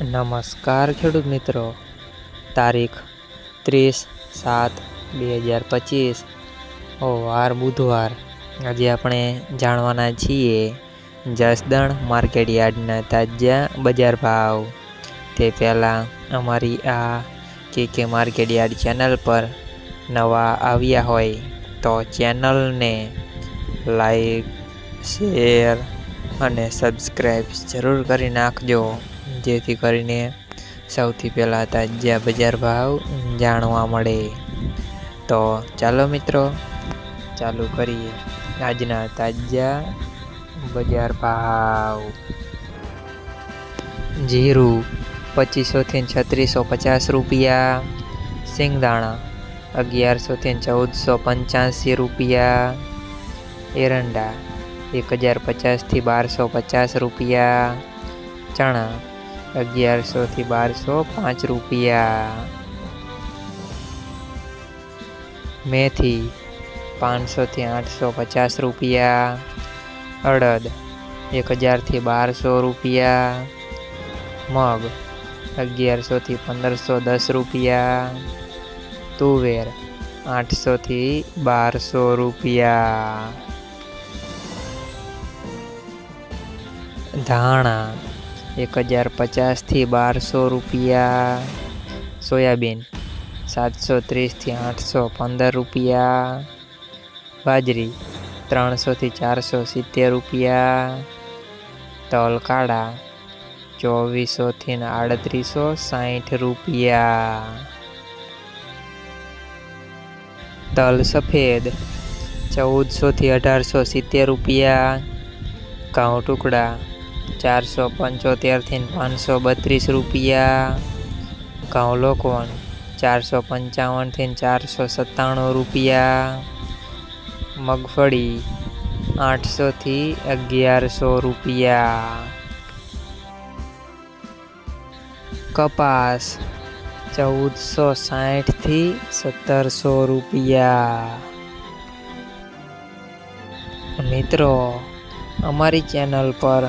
નમસ્કાર ખેડૂત મિત્રો. તારીખ ત્રીસ સાત બે હજાર પચીસ. વાર બુધવાર. આજે આપણે જાણવાના છીએ જસદણ માર્કેટ યાર્ડના તાજા બજાર ભાવ. તે પહેલાં અમારી આ કે કે માર્કેટ યાર્ડ ચેનલ પર નવા આવ્યા હોય તો ચેનલને લાઈક, શેર અને સબસ્ક્રાઈબ જરૂર કરી નાખજો. જેથી કરીને સૌથી પહેલાં તાજા બજાર ભાવ જાણવા મળે. તો ચાલો મિત્રો, ચાલુ કરીએ આજના તાજા બજાર ભાવ. જીરું પચીસોથી છત્રીસો પચાસ રૂપિયા સિંગદાણા અગિયારસોથી ચૌદસો પંચ્યાસી રૂપિયા, એરંડા એક હજાર પચાસથી બારસો પચાસ રૂપિયા, ચણા અગિયારસોથી બારસો, પાંચ રૂપિયા. મેથી, પાંચસોથી આઠસો, પચાસ રૂપિયા. અડદ એક હજારથી બારસો રૂપિયા. મગ, અગિયારસોથી પંદરસો, દસ રૂપિયા. તુવેર, આઠસોથી બારસો રૂપિયા. ધાણા એક હજાર પચાસથી બારસો રૂપિયા. સોયાબીન સાતસો ત્રીસથી આઠસો પંદર રૂપિયા. બાજરી ત્રણસોથી ચારસો સિત્તેર રૂપિયા. તલ કાળા ચોવીસોથી આડત્રીસો સાઠ રૂપિયા. તલ સફેદ ચૌદસોથી અઢારસો સિત્તેર રૂપિયા. ઘઉં ટુકડા ચારસો પંચોતેરથી પાંચસો બત્રીસ રૂપિયા. ઘઉં લોકવન, ચારસો પંચાવનથી ચારસો સત્તાણું રૂપિયા. મગફળી, આઠસોથી અગિયારસો રૂપિયા. કપાસ, ચૌદસો સાઠથી સત્તરસો રૂપિયા. મિત્રો, અમારી ચેનલ પર